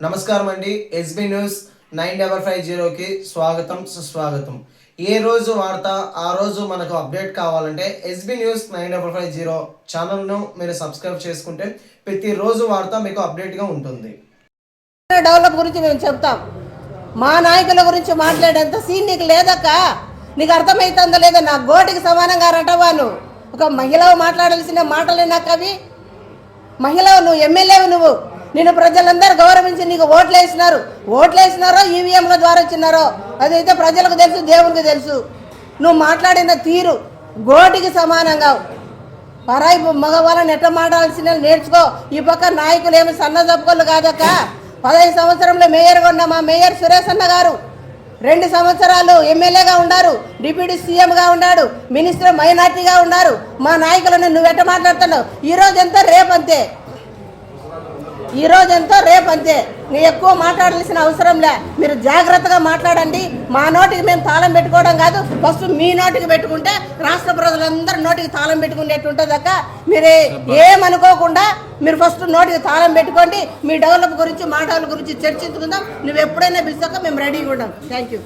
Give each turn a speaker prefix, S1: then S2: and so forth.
S1: నమస్కారం అండి SB news nine double five జీరోకి స్వాగతం సుస్వాగతం. ఏ రోజు వార్త ఆ రోజు మనకు అప్డేట్ కావాలంటే SB news nine double five zero ఛానల్ను మీరు సబ్స్క్రైబ్ చేసుకుంటే ప్రతిరోజు వార్త మీకు అప్డేట్గా ఉంటుంది.
S2: డెవలప్ గురించి మేము చెప్తాం. మా నాయకుల గురించి మాట్లాడేంత సీన్ నీకు లేదక్క. నీకు అర్థమవుతుందో లేదో? నా గోటికి సమానంగా రటవాను ఒక మహిళ మాట్లాడాల్సిన మాటలే నాకు అవి నువ్వు ఎమ్మెల్యేవు నువ్వు. నిన్ను ప్రజలందరూ గౌరవించి నీకు ఓట్లు వేసినారు. ఓట్లు వేసినారో ఈవీఎంల ద్వారా వచ్చినారో అదైతే ప్రజలకు తెలుసు దేవునికి తెలుసు. నువ్వు మాట్లాడిన తీరు గోటికి సమానంగా పరాయి మగవాళ్ళని ఎట్ట మాట్లాడాల్సిన నేర్చుకో. ఈ పక్క నాయకులు ఏమి సన్న తప్పుకోళ్ళు కాదక్క. పదహైదు సంవత్సరంలో మేయర్గా ఉన్న మా మేయర్ సురేష్ అన్న గారు. రెండు సంవత్సరాలు ఎమ్మెల్యేగా ఉన్నారు డిప్యూటీ సీఎంగా ఉన్నాడు మినిస్టర్ మైనార్టీగా ఉన్నారు మా నాయకులను నువ్వు ఎట్ట మాట్లాడుతున్నావు? ఈ ఎంత రేపు అంతే ఈ రోజు ఎంతో రేపు అంతే నీ ఎక్కువ మాట్లాడాల్సిన అవసరం లే. మీరు జాగ్రత్తగా మాట్లాడండి. మా నోటికి మేము తాళం పెట్టుకోవడం కాదు. ఫస్ట్ మీ నోటికి పెట్టుకుంటే రాష్ట్ర ప్రజలందరూ నోటికి తాళం పెట్టుకునేట్టు ఉంటుంది అక్క. మీరు ఏమనుకోకుండా మీరు ఫస్ట్ నోటికి తాళం పెట్టుకోండి. మీ డెవలప్ గురించి మాటల గురించి చర్చించుకుందాం. నువ్వు ఎప్పుడైనా పిలిచాక మేము రెడీగా ఉన్నాం థ్యాంక్ యూ.